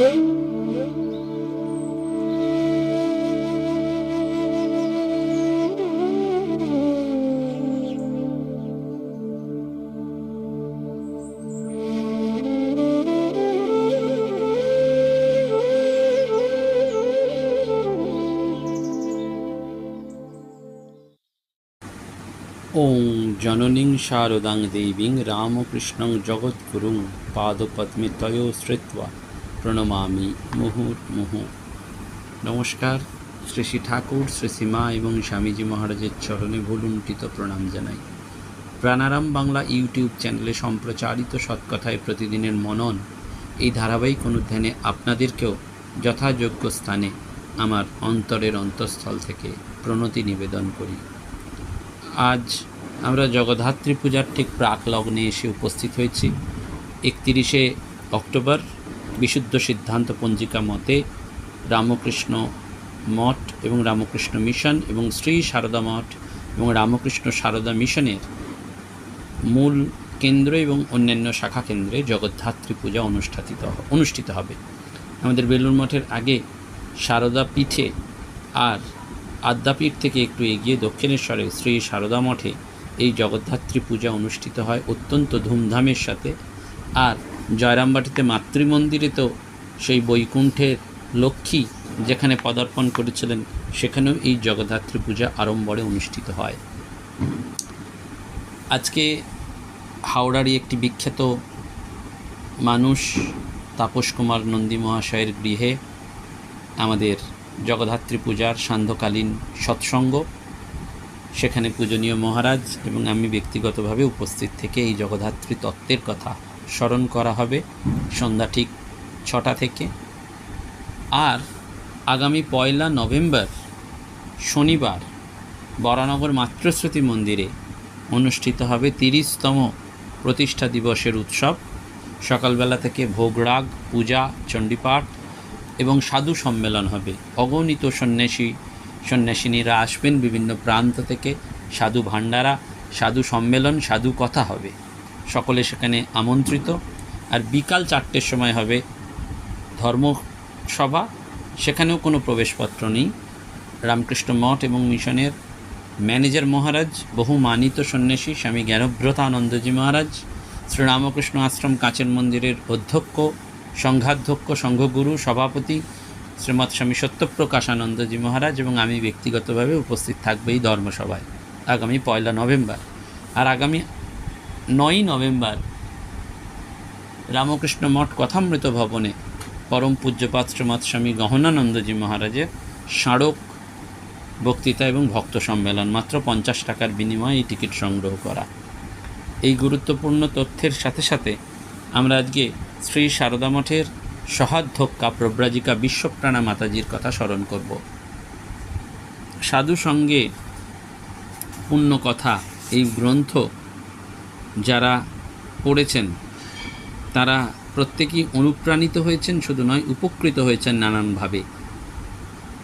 ওং জননীং শারদাং দেবীং রামকৃষ্ণং জগৎগুরুং পাদপদ্মে তয়ো শ্রিত্বা প্রণমামি মুহুর্মুহু। নমস্কার, শ্রী শ্রী ঠাকুর, শ্রী শ্রীমা এবং স্বামীজি মহারাজের চরণে ভুলুণ্ঠিত প্রণাম জানাই। প্রাণারাম বাংলা ইউটিউব চ্যানেলে সম্প্রচারিত সৎকথায় প্রতিদিনের মনন এই ধারাবাহিক অনুধ্যানে আপনাদেরকেও যথাযোগ্য স্থানে আমার অন্তরের অন্তঃস্থল থেকে প্রণতি নিবেদন করি। আজ আমরা জগদ্ধাত্রী পূজার ঠিক প্রাক লগ্নে এসে উপস্থিত হয়েছি। একতিরিশে অক্টোবর বিশুদ্ধ সিদ্ধান্ত পঞ্জিকা মতে রামকৃষ্ণ মঠ এবং রামকৃষ্ণ মিশন এবং শ্রী সারদা মঠ এবং রামকৃষ্ণ সারদা মিশনের মূল কেন্দ্র এবং অন্যান্য শাখা কেন্দ্রে জগদ্ধাত্রী পূজা অনুষ্ঠিত অনুষ্ঠিত হবে। আমাদের বেলুর মঠের আগে সারদা পীঠে আর আদ্যাপীঠ থেকে একটু এগিয়ে দক্ষিণেশ্বরে শ্রী সারদা মঠে এই জগদ্ধাত্রী পূজা অনুষ্ঠিত হয় অত্যন্ত ধুমধামের সাথে। আর জয়রামবাটিতে মাতৃমন্দিরে তো সেই বৈকুণ্ঠের লক্ষ্মী যেখানে পদার্পণ করেছিলেন, সেখানেও এই জগদ্ধাত্রী পূজা আড়ম্বরে অনুষ্ঠিত হয়। আজকে হাওড়ারই একটি বিখ্যাত মানুষ, তাপস কুমার নন্দী মহাশয়ের গৃহে আমাদের জগদ্ধাত্রী পূজার সান্ধ্যকালীন সৎসঙ্গ। সেখানে পূজনীয় মহারাজ এবং আমি ব্যক্তিগতভাবে উপস্থিত থেকে এই জগদ্ধাত্রী তত্ত্বের কথা স্মরণ করা হবে সন্ধ্যা ঠিক ছটা থেকে। আর আগামী পয়লা নভেম্বর, শনিবার, বরানগর মাতৃশ্রুতি মন্দিরে অনুষ্ঠিত হবে তিরিশতম প্রতিষ্ঠা দিবসের উৎসব। সকালবেলা থেকে ভোগরাগ পূজা, চণ্ডীপাঠ এবং সাধু সম্মেলন হবে। অগণিত সন্ন্যাসী, সন্ন্যাসিনীরা আসবেন বিভিন্ন প্রান্ত থেকে। সাধু ভাণ্ডারা, সাধু সম্মেলন, সাধু কথা হবে। সকলে সেখানে আমন্ত্রিত। আর বিকাল চারটের সময় হবে ধর্মসভা। সেখানেও কোনো প্রবেশপত্র নেই। রামকৃষ্ণ মঠ এবং মিশনের ম্যানেজার মহারাজ, বহু মানিত সন্ন্যাসী, স্বামী জ্ঞানব্রতানন্দজি মহারাজ, শ্রীরামকৃষ্ণ আশ্রম কাঁচের মন্দিরের অধ্যক্ষ, সংঘাধ্যক্ষ, সংঘগুরু, সভাপতি, শ্রীমৎ স্বামী সত্যপ্রকাশানন্দজি মহারাজ এবং আমি ব্যক্তিগতভাবে উপস্থিত থাকবে এই ধর্মসভায় আগামী পয়লা নভেম্বর। আর আগামী নয়ই নভেম্বর, রামকৃষ্ণ মঠ কথামৃত ভবনে পরম পূজ্যপাত শ্রীমৎ স্বামী গহনানন্দজি মহারাজের স্মারক বক্তৃতা এবং ভক্ত সম্মেলন, মাত্র পঞ্চাশ টাকার বিনিময়ে এই টিকিট সংগ্রহ করা। এই গুরুত্বপূর্ণ তথ্যের সাথে সাথে আমরা আজকে শ্রী সারদা মঠের সহাধ্যক্ষা প্রব্রাজিকা বিশ্বপ্রাণা মাতাজির কথা স্মরণ করব। সাধু সঙ্গে পূর্ণ কথা এই গ্রন্থ যারা পড়েছেন, তারা প্রত্যেকেই অনুপ্রাণিত হয়েছেন, শুধু নয়, উপকৃত হয়েছেন নানানভাবে।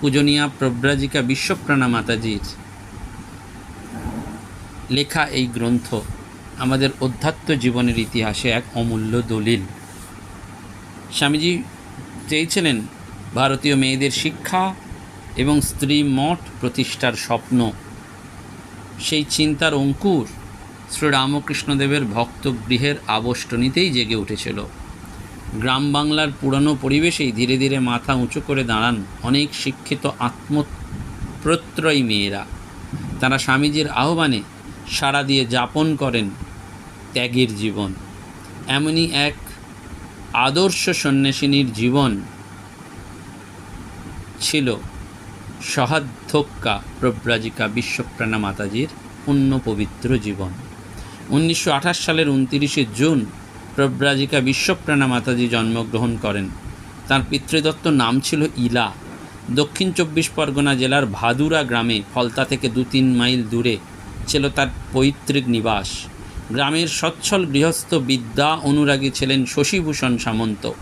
পূজনীয়া প্রব্রাজিকা বিশ্বপ্রাণা মাতাজির লেখা এই গ্রন্থ আমাদের অধ্যাত্ম জীবনের ইতিহাসে এক অমূল্য দলিল। স্বামীজি চেয়েছিলেন ভারতীয় মেয়েদের শিক্ষা এবং স্ত্রী মঠ প্রতিষ্ঠার স্বপ্ন। সেই চিন্তার অঙ্কুর শ্রীরামকৃষ্ণদেবের ভক্ত গৃহের আবষ্টনীতেই জেগে উঠেছিল। গ্রাম বাংলার পুরানো পরিবেশেই ধীরে ধীরে মাথা উঁচু করে দাঁড়ান অনেক শিক্ষিত আত্মপ্রত্যয়ী মেয়েরা। তারা স্বামীজির আহ্বানে সাড়া দিয়ে যাপন করেন ত্যাগের জীবন। এমনই এক আদর্শ সন্ন্যাসিনীর জীবন ছিল সহাধ্যক্ষা প্রব্রাজিকা বিশ্বপ্রাণা মাতাজির পুণ্য পবিত্র জীবন। উনিশশো আঠাশ সালের উনতিরিশে জুন প্রব্রাজিকা বিশ্বপ্রাণা মাতাজি জন্মগ্রহণ করেন। তার পিতৃদত্ত নাম ছিল ইলা। দক্ষিণ চব্বিশ পরগনা জেলার ভাদুরা গ্রামে ফলতা থেকে দু তিন মাইল দূরে ছিল তার পৈতৃক নিবাস। গ্রামের সচ্ছল গৃহস্থ বিদ্যা অনুরাগী ছিলেন শশীভূষণ সামন্ত।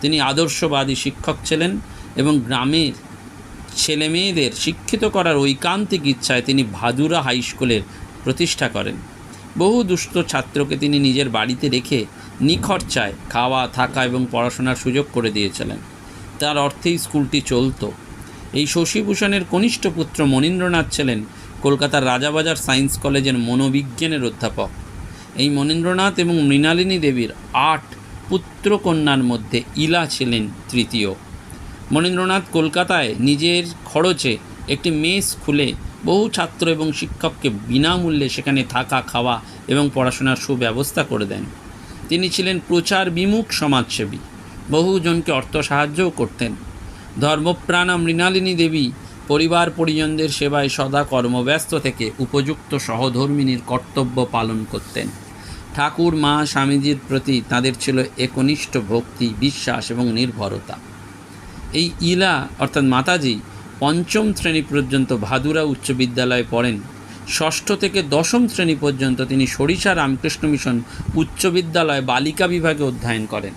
তিনি আদর্শবাদী শিক্ষক ছিলেন এবং গ্রামের ছেলেমেয়েদের শিক্ষিত করার ঐকান্তিক ইচ্ছায় তিনি ভাদুরা হাই স্কুলের প্রতিষ্ঠা করেন। বহু দুষ্ট ছাত্রকে তিনি নিজের বাড়িতে রেখে নিখরচায় খাওয়া, থাকা এবং পড়াশোনার সুযোগ করে দিয়েছিলেন। তার অর্থেই স্কুলটি চলত। এই শশীভূষণের কনিষ্ঠ পুত্র মনীন্দ্রনাথ ছিলেন কলকাতার রাজাবাজার সায়েন্স কলেজের মনোবিজ্ঞানের অধ্যাপক। এই মনীন্দ্রনাথ এবং মৃণালিনী দেবীর আট পুত্রকন্যার মধ্যে ইলা ছিলেন তৃতীয়। মনীন্দ্রনাথ কলকাতায় নিজের খরচে একটি মেস খুলে বহু ছাত্র এবং শিক্ষককে বিনামূল্যে সেখানে থাকা, খাওয়া এবং পড়াশোনার সুব্যবস্থা করে দেন। তিনি ছিলেন প্রচার বিমুখ সমাজসেবী। বহুজনকে অর্থ সাহায্যও করতেন। ধর্মপ্রাণা মৃণালিনী দেবী পরিবার পরিজনদের সেবায় সদা কর্মব্যস্ত থেকে উপযুক্ত সহধর্মিনীর কর্তব্য পালন করতেন। ঠাকুর, মা, স্বামীজির প্রতি তাদের ছিল একনিষ্ঠ ভক্তি, বিশ্বাস এবং নির্ভরতা। এই ইলা, অর্থাৎ মাতাজি পঞ্চম শ্রেণি পর্যন্ত ভাদুরা উচ্চ বিদ্যালয়ে পড়েন। ষষ্ঠ থেকে দশম শ্রেণি পর্যন্ত তিনি সরিষা রামকৃষ্ণ মিশন উচ্চ বিদ্যালয় বালিকা বিভাগে অধ্যয়ন করেন।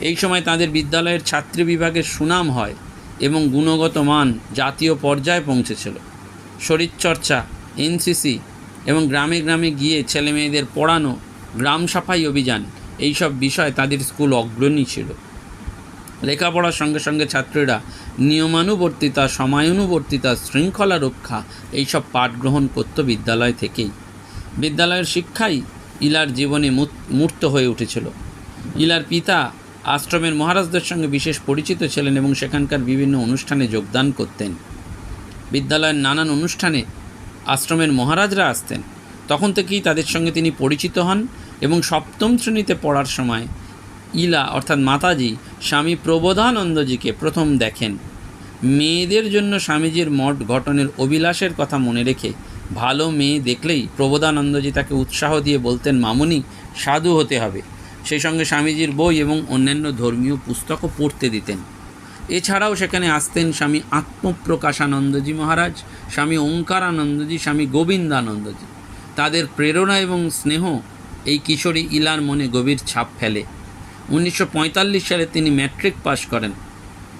এই সময় তাদের বিদ্যালয়ের ছাত্রী বিভাগের সুনাম হয় এবং গুণগত মান জাতীয় পর্যায়ে পৌঁছেছিল। শরীরচর্চা, এনসিসি এবং গ্রামে গ্রামে গিয়ে ছেলে মেয়েদের পড়ানো, গ্রাম সাফাই অভিযান, এইসব বিষয় তাদের স্কুল অগ্রণী ছিল। লেখাপড়ার সঙ্গে সঙ্গে ছাত্রীরা নিয়মানুবর্তিতা, সময়ানুবর্তিতা, শৃঙ্খলা রক্ষা, এইসব পাঠ গ্রহণ করত বিদ্যালয় থেকেই। বিদ্যালয়ের শিক্ষাই ইলার জীবনে মূর্ত হয়ে উঠেছিল। ইলার পিতা আশ্রমের মহারাজদের সঙ্গে বিশেষ পরিচিত ছিলেন এবং সেখানকার বিভিন্ন অনুষ্ঠানে যোগদান করতেন। বিদ্যালয়ের নানান অনুষ্ঠানে আশ্রমের মহারাজরা আসতেন। তখন থেকেই তাদের সঙ্গে তিনি পরিচিত হন এবং সপ্তম শ্রেণীতে পড়ার সময় ইলা, অর্থাৎ মাতাজি, স্বামী প্রবোধানন্দজিকে প্রথম দেখেন। মেয়েদের জন্য স্বামীজির মঠ গঠনের অভিলাষের কথা মনে রেখে ভালো মেয়ে দেখলেই প্রবোধানন্দজি তাকে উৎসাহ দিয়ে বলতেন, মামুনি, সাধু হতে হবে। সেই সঙ্গে স্বামীজির বই এবং অন্যান্য ধর্মীয় পুস্তকও পড়তে দিতেন। এছাড়াও সেখানে আসতেন স্বামী আত্মপ্রকাশানন্দজি মহারাজ, স্বামী ওঙ্কারানন্দজি, স্বামী গোবিন্দানন্দজি। তাদের প্রেরণা এবং স্নেহ এই কিশোরী ইলার মনে গভীর ছাপ ফেলে। উনিশশো পঁয়তাল্লিশ সালে তিনি ম্যাট্রিক পাশ করেন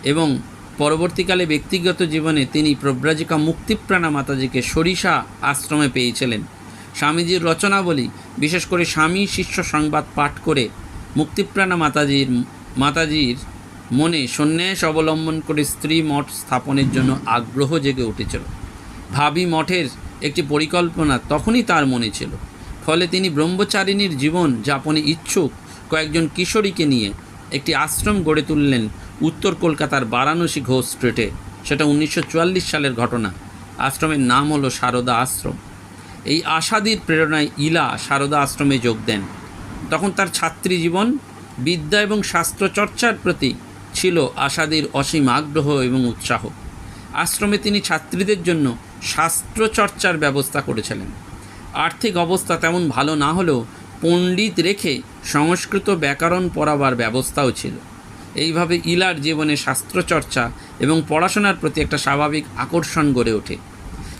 এবং পরবর্তীকালে ব্যক্তিগত জীবনে তিনি প্রব্রাজিকা মুক্তিপ্রাণা মাতাজিকে সরিষা আশ্রমে পেয়েছিলেন। স্বামীজির রচনাবলী, বিশেষ করে স্বামী শিষ্য সংবাদ পাঠ করে মুক্তিপ্রাণা মাতাজির মাতাজির মনে সন্ন্যাস অবলম্বন করে স্ত্রী মঠ স্থাপনের জন্য আগ্রহ জেগে উঠেছিল। ভাবি মঠের একটি পরিকল্পনা তখনই তার মনে ছিল, ফলে তিনি ব্রহ্মচারিণীর জীবন যাপনে ইচ্ছুক কয়েকজন কিশোরীকে নিয়ে একটি আশ্রম গড়ে তুললেন উত্তর কলকাতার বারাণসী ঘোষ স্ট্রিটে। সেটা উনিশশো চুয়াল্লিশ সালের ঘটনা। আশ্রমের নাম হলো সারদা আশ্রম। এই আশাদির প্রেরণায় ইলা সারদা আশ্রমে যোগ দেন। তখন তার ছাত্রী জীবন, বিদ্যা এবং শাস্ত্রচর্চার প্রতি ছিল আশাদির অসীম আগ্রহ এবং উৎসাহ। আশ্রমে তিনি ছাত্রীদের জন্য শাস্ত্রচর্চার ব্যবস্থা করেছিলেন। আর্থিক অবস্থা তেমন ভালো না হলেও পণ্ডিত রেখে সংস্কৃত ব্যাকরণ পড়াবার ব্যবস্থাও ছিল। এইভাবে ইলার জীবনে শাস্ত্রচর্চা এবং পড়াশোনার প্রতি একটা স্বাভাবিক আকর্ষণ গড়ে ওঠে।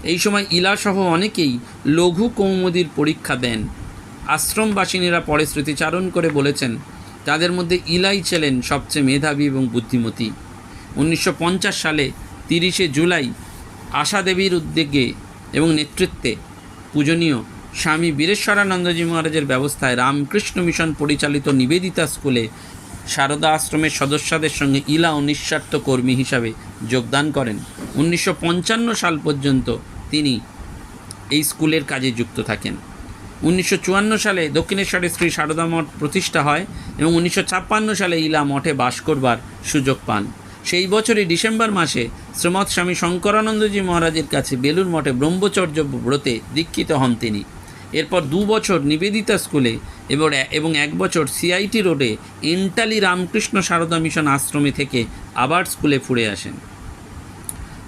এই সময় ইলাসহ অনেকেই লঘু কৌমুদীর পরীক্ষা দেন। আশ্রমবাসিনীরা পরে স্মৃতিচারণ করে বলেছেন, তাদের মধ্যে ইলাই ছিলেন সবচেয়ে মেধাবী এবং বুদ্ধিমতী। উনিশশো পঞ্চাশ সালে তিরিশে জুলাই আশা দেবীর উদ্যোগে এবং নেতৃত্বে পূজনীয় স্বামী বীরেশ্বরানন্দজি মহারাজের ব্যবস্থায় রামকৃষ্ণ মিশন পরিচালিত নিবেদিতা স্কুলে সারদা আশ্রমের সদস্যদের সঙ্গে ইলা ও নিঃস্বার্থ কর্মী হিসাবে যোগদান করেন। উনিশশো পঞ্চান্ন সাল পর্যন্ত তিনি এই স্কুলের কাজে যুক্ত থাকেন। উনিশশো চুয়ান্ন সালে দক্ষিণেশ্বরে শ্রী সারদা মঠ প্রতিষ্ঠা হয় এবং উনিশশো ছাপ্পান্ন সালে ইলা মঠে বাস করবার সুযোগ পান। সেই বছরই ডিসেম্বর মাসে শ্রীমৎ স্বামী শঙ্করানন্দজি মহারাজের কাছে বেলুর মঠে ব্রহ্মচর্য ব্রতে দীক্ষিত হন তিনি। এরপর দু বছর নিবেদিতা স্কুলে এবং এবং এক বছর সিআইটি রোডে এন্টালি রামকৃষ্ণ সারদা মিশন আশ্রমে থেকে আবার স্কুলে ফিরে আসেন।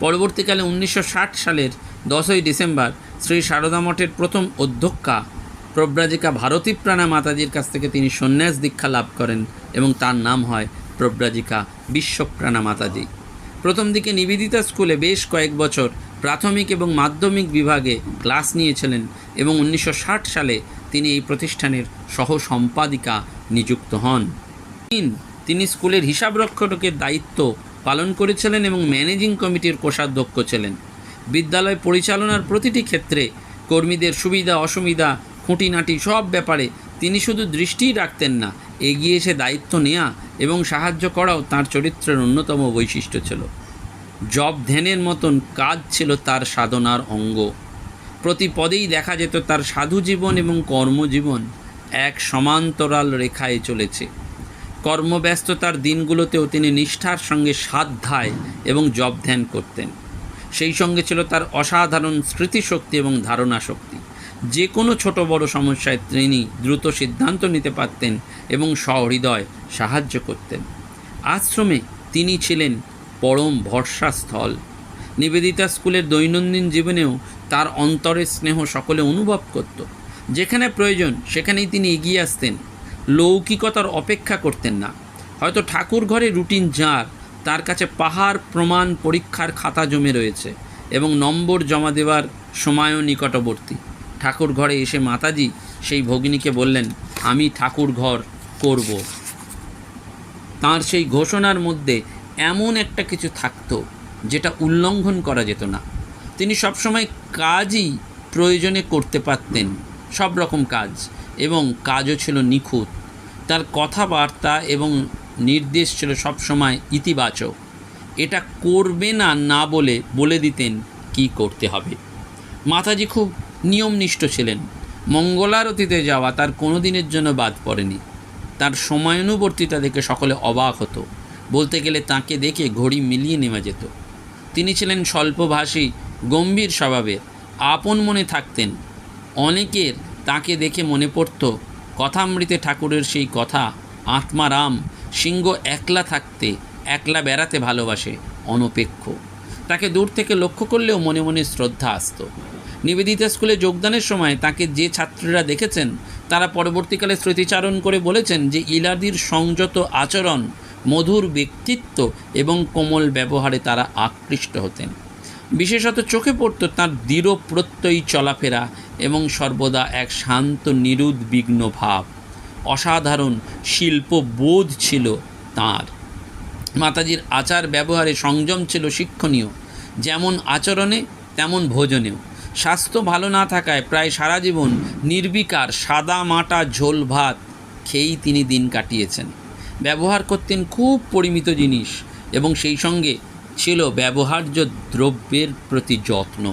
পরবর্তীকালে উনিশশো ষাট সালের দশই ডিসেম্বর শ্রী সারদা মঠের প্রথম অধ্যক্ষা প্রব্রাজিকা ভারতীপ্রাণা মাতাজির কাছ থেকে তিনি সন্ন্যাস দীক্ষা লাভ করেন এবং তার নাম হয় প্রব্রাজিকা বিশ্বপ্রাণা মাতাজি। প্রথম দিকে নিবেদিতা স্কুলে বেশ কয়েক বছর প্রাথমিক এবং মাধ্যমিক বিভাগে ক্লাস নিয়েছিলেন এবং উনিশশো ষাট সালে তিনি এই প্রতিষ্ঠানের সহ সম্পাদিকা নিযুক্ত হন। তিন, তিনি স্কুলের হিসাবরক্ষকের দায়িত্ব পালন করেছিলেন এবং ম্যানেজিং কমিটির কোষাধ্যক্ষ ছিলেন। বিদ্যালয় পরিচালনার প্রতিটি ক্ষেত্রে কর্মীদের সুবিধা, অসুবিধা, খুঁটিনাটি সব ব্যাপারে তিনি শুধু দৃষ্টিই রাখতেন না, এগিয়ে এসে দায়িত্ব নেওয়া এবং সাহায্য করাও তার চরিত্রের অন্যতম বৈশিষ্ট্য ছিল। জব ধ্যানের মতন কাজ ছিল তার সাধনার অঙ্গ। প্রতি পদেই দেখা যেত তার সাধু জীবন এবং কর্মজীবন এক সমান্তরাল রেখায় চলেছে। কর্মব্যস্ততার দিনগুলোতেও তিনি নিষ্ঠার সঙ্গে সাধ্যায় এবং জব ধ্যান করতেন। সেই সঙ্গে ছিল তার অসাধারণ স্মৃতিশক্তি এবং ধারণা শক্তি যে কোনো ছোট বড় সমস্যায় তিনি দ্রুত সিদ্ধান্ত নিতে পারতেন এবং সহৃদয় সাহায্য করতেন। আশ্রমে তিনি ছিলেন পরম ভরসাস্থল। নিবেদিতা স্কুলের দৈনন্দিন জীবনেও তার অন্তরের স্নেহ সকলে অনুভব করত। যেখানে প্রয়োজন, সেখানেই তিনি এগিয়ে আসতেন। লৌকিকতার অপেক্ষা করতেন না। হয়তো ঠাকুর ঘরে রুটিন যার, তার কাছে পাহাড় প্রমাণ পরীক্ষার খাতা জমে রয়েছে এবং নম্বর জমা দেওয়ার সময়ও নিকটবর্তী। ঠাকুর ঘরে এসে মাতাজি সেই ভগিনীকে বললেন, আমি ঠাকুর ঘর করব। তার সেই ঘোষণার মধ্যে এমন একটা কিছু থাকতো যেটা উল্লঙ্ঘন করা যেত না। তিনি সবসময় কাজই প্রয়োজনে করতে পারতেন, সব রকম কাজ, এবং কাজও ছিল নিখুঁত। তার কথাবার্তা এবং নির্দেশ ছিল সবসময় ইতিবাচক। এটা করবে না না বলে বলে দিতেন কি করতে হবে। মাতাজি খুব নিয়মনিষ্ঠ ছিলেন। মঙ্গলারতিতে যাওয়া তার কোনো দিনের জন্য বাদ পড়েনি। তার সময়ানুবর্তিতা দেখে সকলে অবাক হতো। বলতে গেলে তাকে দেখে ঘড়ি মিলিয়ে নেওয়া যেত। তিনি ছিলেন স্বল্পভাষী, গম্ভীর স্বভাবের, আপন মনে থাকতেন। অনেকের তাকে দেখে মনে পড়ত, কথামৃতে ঠাকুরের সেই কথা আত্মারাম সিংহ একলা থাকতে, একলা বেড়াতে ভালোবাসে, অনপেক্ষ। তাকে দূর থেকে লক্ষ্য করলেও মনে মনে শ্রদ্ধা আসত। নিবেদিতা স্কুলে যোগদানের সময় তাকে যে ছাত্রীরা দেখেছেন, তারা পরবর্তীকালে স্মৃতিচারণ করে বলেছেন যে, ইলাদির সংযত আচরণ মধুর ব্যক্তিত্ব এবং কোমল ব্যবহারে তারা আকৃষ্ট হতেন। বিশেষত চোখে পড়ত তাঁর দৃঢ় প্রত্যয়ী চলাফেরা এবং সর্বদা এক শান্ত, নিরুদ্বিগ্ন ভাব। অসাধারণ শিল্পবোধ ছিল তার। মাতাজির আচার ব্যবহারে সংযম ছিল শিক্ষণীয়। যেমন আচরণে, তেমন ভোজনেও। স্বাস্থ্য ভালো না থাকায় প্রায় সারা জীবন নির্বিকার সাদা মাটা ঝোল ভাত খেয়েই তিনি দিন কাটিয়েছেন। ব্যবহার করতেন খুব পরিমিত জিনিস এবং সেই সঙ্গে ছিল ব্যবহার্য দ্রব্যের প্রতি যত্ন।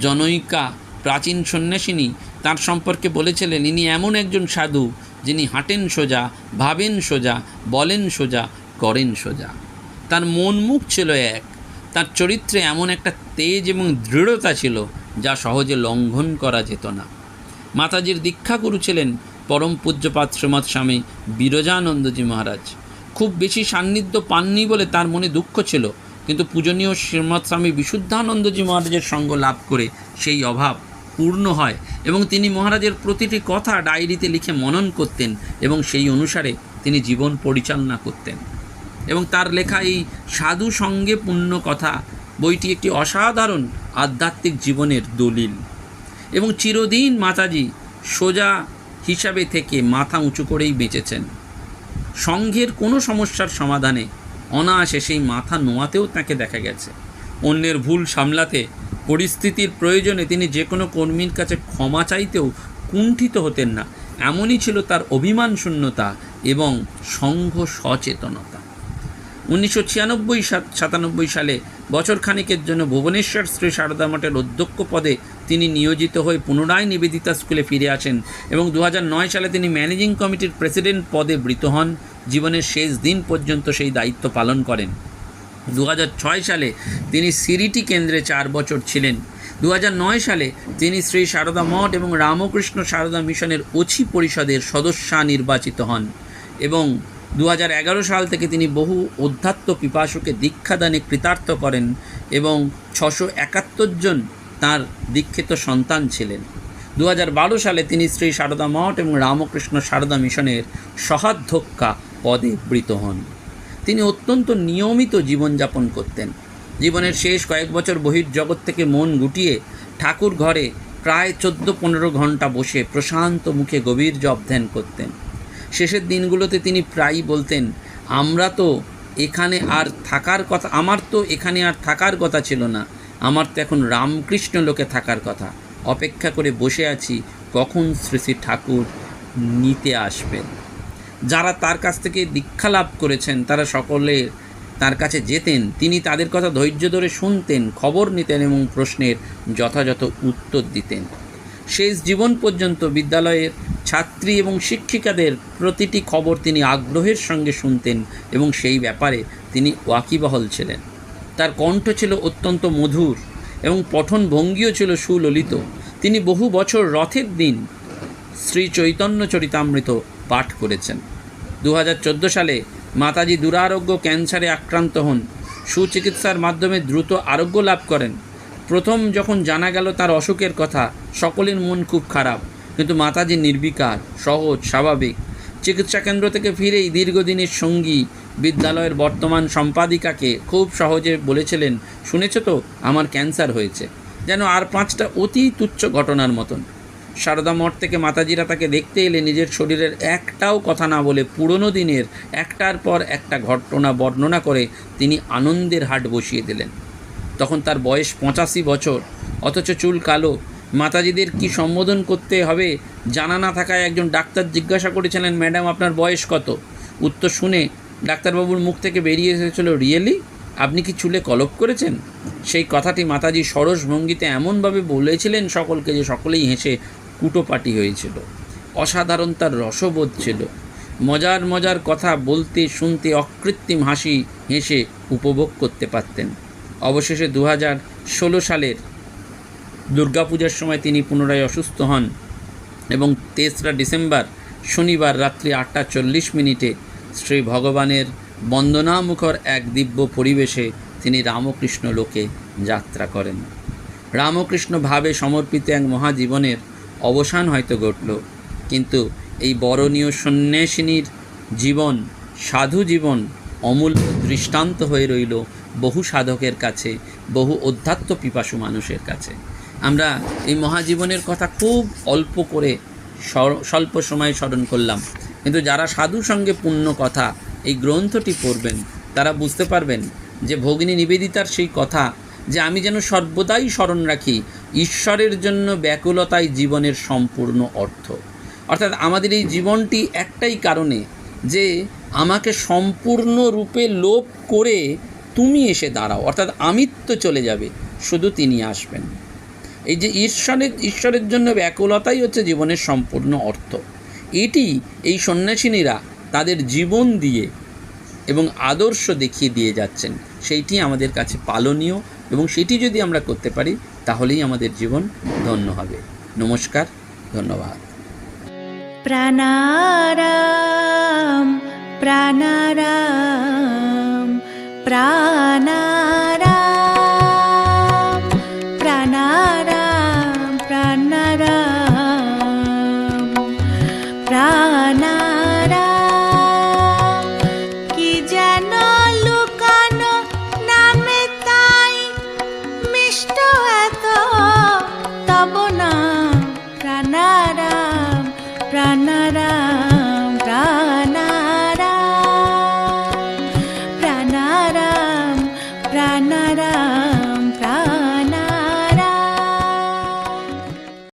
জনৈকা, প্রাচীন সন্ন্যাসিনী তার সম্পর্কে বলেছিলেন, ইনি এমন একজন সাধু যিনি হাঁটেন সোজা, ভাবেন সোজা, বলেন সোজা, করেন সোজা। তার মন মুখ ছিল এক, তার চরিত্রে এমন একটা তেজ এবং দৃঢ়তা ছিল যা সহজে লঙ্ঘন করা যেত না। মাতাজির দীক্ষাগুরু ছিলেন পরম পূজ্যপাত শ্রীমৎ স্বামী বিরজানন্দজি মহারাজ। খুব বেশি সান্নিধ্য পাননি বলে তার মনে দুঃখ ছিল, কিন্তু পূজনীয় শ্রীমৎ স্বামী বিশুদ্ধানন্দজি মহারাজের সঙ্গ লাভ করে সেই অভাব পূর্ণ হয় এবং তিনি মহারাজের প্রতিটি কথা ডায়েরিতে লিখে মনন করতেন এবং সেই অনুসারে তিনি জীবন পরিচালনা করতেন। এবং তার লেখা এই সাধু সঙ্গে পূর্ণ কথা বইটি একটি অসাধারণ আধ্যাত্মিক জীবনের দলিল। এবং চিরদিন মাতাজি সোজা হিসাবে থেকে মাথা উঁচু করেই বেঁচেছেন। সংঘের কোনো সমস্যার সমাধানে অনায়াসে সেই মাথা নোয়াতেও তাকে দেখা গেছে। অন্যের ভুল সামলাতে পরিস্থিতির প্রয়োজনে তিনি যে কোনো কর্মীর কাছে ক্ষমা চাইতেও কুণ্ঠিত হতেন না। এমনই ছিল তার অভিমান শূন্যতা এবং সংঘ সচেতনতা। উনিশশো ছিয়ানব্বই সাতানব্বই সালে বছর খানিকের জন্য ভুবনেশ্বর শ্রী সারদা মঠের অধ্যক্ষ পদে তিনি নিয়োজিত হয়ে পুনরায় নিবেদিতা স্কুলে ফিরে আসেন এবং দু সালে তিনি ম্যানেজিং কমিটির প্রেসিডেন্ট পদে বৃত হন। জীবনের শেষ দিন পর্যন্ত সেই দায়িত্ব পালন করেন। দু সালে তিনি সিরিটি কেন্দ্রে চার বছর ছিলেন। দু সালে তিনি শ্রী সারদা মঠ এবং রামকৃষ্ণ সারদা মিশনের অছি পরিষদের সদস্যা নির্বাচিত হন এবং দু হাজার এগারো সাল থেকে তিনি বহু অধ্যাত্ম পিপাসুকে দীক্ষাদানে কৃতার্থ করেন এবং ছশো একাত্তর জন তাঁর দীক্ষিত সন্তান ছিলেন। দু বারো সালে তিনি শ্রী সারদা মঠ এবং রামকৃষ্ণ সারদা মিশনের সহাধ্যক্ষা পদে বৃত হন। তিনি অত্যন্ত নিয়মিত জীবনযাপন করতেন। জীবনের শেষ কয়েক বছর বহির্জগৎ থেকে মন গুটিয়ে ঠাকুর ঘরে প্রায় চোদ্দ পনেরো ঘণ্টা বসে প্রশান্ত মুখে গভীর জপ ধ্যান করতেন। শেষের দিনগুলোতে তিনি প্রায়ই বলতেন, আমরা তো এখানে আর থাকার কথা, আমার তো এখানে আর থাকার কথা ছিল না। আমার তো এখন রামকৃষ্ণ লোকে থাকার কথা। অপেক্ষা করে বসে আছি, কখন শ্রী শ্রী ঠাকুর নিতে আসবেন। যারা তার কাছ থেকে দীক্ষা লাভ করেছেন, তারা সকলে তার কাছে যেতেন। তিনি তাদের কথা ধৈর্য ধরে শুনতেন, খবর নিতেন এবং প্রশ্নের যথাযথ উত্তর দিতেন। শেষ জীবন পর্যন্ত বিদ্যালয়ের ছাত্রী এবং শিক্ষিকাদের প্রতিটি খবর তিনি আগ্রহের সঙ্গে শুনতেন এবং সেই ব্যাপারে তিনি ওয়াকিবহল ছিলেন। তার কণ্ঠ ছিল অত্যন্ত মধুর এবং পঠন ভঙ্গিও ছিল সুললিত। তিনি বহু বছর রথের দিন শ্রী চৈতন্য চরিতামৃত পাঠ করেছেন। দু হাজার চোদ্দ সালে মাতাজি দুরারোগ্য ক্যান্সারে আক্রান্ত হন। সুচিকিৎসার মাধ্যমে দ্রুত আরোগ্য লাভ করেন। প্রথম যখন জানা গেল তার অসুখের কথা, সকলের মন খুব খারাপ। কিন্তু মাতাজি নির্বিকার, সহজ, স্বাভাবিক চিকিৎসা কেন্দ্র থেকে ফিরেই দীর্ঘদিনের সঙ্গী বিদ্যালয়ের বর্তমান সম্পাদিকাকে খুব সহজে বলেছিলেন, শুনেছ তো, আমার ক্যান্সার হয়েছে। যেন আর পাঁচটা অতি তুচ্ছ ঘটনার মতন। সারদা মঠ থেকে মাতাজিরা তাকে দেখতে এলে নিজের শরীরের একটাও কথা না বলে পুরনো দিনের একটার পর একটা ঘটনা বর্ণনা করে তিনি আনন্দের হাট বসিয়ে দিলেন। তখন তার বয়স পঁচাশি বছর, অথচ চুল কালো মাতাজিদের কি সম্বোধন করতে হবে? জানা না থাকায় একজন ডাক্তার জিজ্ঞাসা করেছিলেন, ম্যাডাম, আপনার বয়স কত? উত্তর শুনে ডাক্তারবাবুর মুখ থেকে বেরিয়ে এসেছিল, রিয়েলি? আপনি কি চুলে কলপ করেছেন? সেই কথাটি মাতাজি সরস ভঙ্গিতে এমনভাবে বলেছিলেন সকলকে যে সকলেই হেসে কুটোপাটি হয়েছিল। অসাধারণ তার রসবোধ ছিল। মজার মজার কথা বলতে শুনতে অকৃত্রিম হাসি হেসে উপভোগ করতে পারতেন। অবশেষে দু হাজার ষোলো সালের দুর্গাপূজার সময় তিনি পুনরায় অসুস্থ হন এবং তেসরা ডিসেম্বর, শনিবার রাত্রি আটটা চল্লিশ মিনিটে শ্রী ভগবানের বন্দনামুখর এক দিব্য পরিবেশে তিনি রামকৃষ্ণ লোকে যাত্রা করেন। রামকৃষ্ণ ভাবে সমর্পিত এক মহাজীবনের অবসান হয়তো ঘটল, কিন্তু এই বরণীয় সন্ন্যাসিনীর জীবন, সাধু জীবন অমূল্য দৃষ্টান্ত হয়ে রইল বহু সাধকের কাছে, বহু অধ্যাত্ম পিপাসু মানুষের কাছে। আমরা এই মহাজীবনের কথা খুব অল্প করে স্বল্প সময়ে স্মরণ করলাম। কিন্তু যারা সাধু সঙ্গে পূর্ণ কথা এই গ্রন্থটি পড়বেন, তারা বুঝতে পারবেন যে ভগিনী নিবেদিতার সেই কথা যে আমি যেন সর্বদাই স্মরণ রাখি ঈশ্বরের জন্য ব্যাকুলতাই জীবনের সম্পূর্ণ অর্থ। অর্থাৎ আমাদের এই জীবনটি একটাই কারণে যে আমাকে সম্পূর্ণরূপে লোপ করে তুমি এসে দাঁড়াও, অর্থাৎ আমিত্ব চলে যাবে, শুধু তিনি আসবেন। এই যে ঈশ্বরের ঈশ্বরের জন্য ব্যাকুলতাই হচ্ছে জীবনের সম্পূর্ণ অর্থ। এটি এই সন্ন্যাসিনীরা তাদের জীবন দিয়ে এবং আদর্শ দেখিয়ে দিয়ে যাচ্ছেন। সেইটি আমাদের কাছে পালনীয় এবং সেটি যদি আমরা করতে পারি, তাহলেই আমাদের জীবন ধন্য হবে। নমস্কার, ধন্যবাদ। প্রাণারাম প্রাণারাম প্রাণারাম।